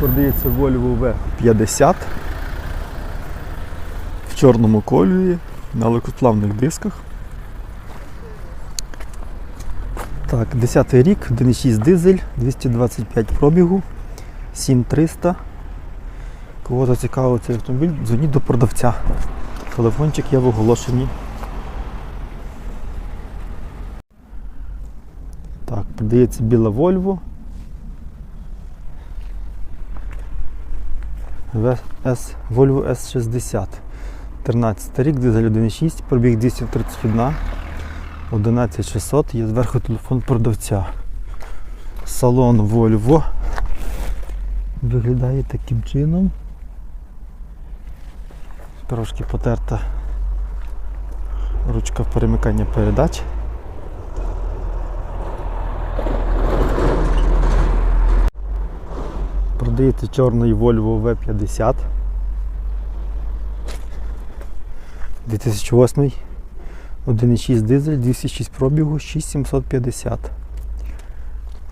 Продається Volvo V50 в чорному кольорі на легкосплавних дисках. Так, 10 рік, 1,6 дизель, 225 пробігу, 7300. Кого зацікавив цей автомобіль, дзвоніть до продавця. Телефончик є в оголошенні. Так, продається біла Volvo. В- S, Volvo S60. 13 рік, дизель 1.6, пробіг 231, 11600, є зверху телефон продавця. Салон Volvo виглядає таким чином. Трошки потерта ручка перемикання передач. Продається чорний Volvo V50. 2008 1,6 дизель, 206 пробігу, 6750.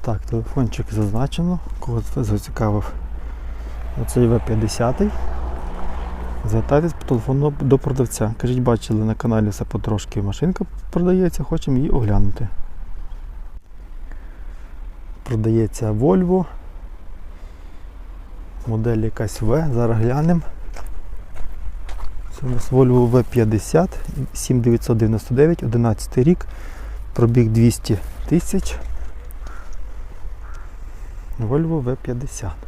Так, телефончик зазначено. Кого це зацікавив оцей V50. Звертайтесь по телефону до продавця. Кажіть, бачили на каналі все потрошки машинка продається, хочемо її оглянути. Продається Volvo. Модель якась V, зараз глянемо. Це у нас Volvo V50 7999, 11 рік, пробіг 200 тисяч. Volvo V50.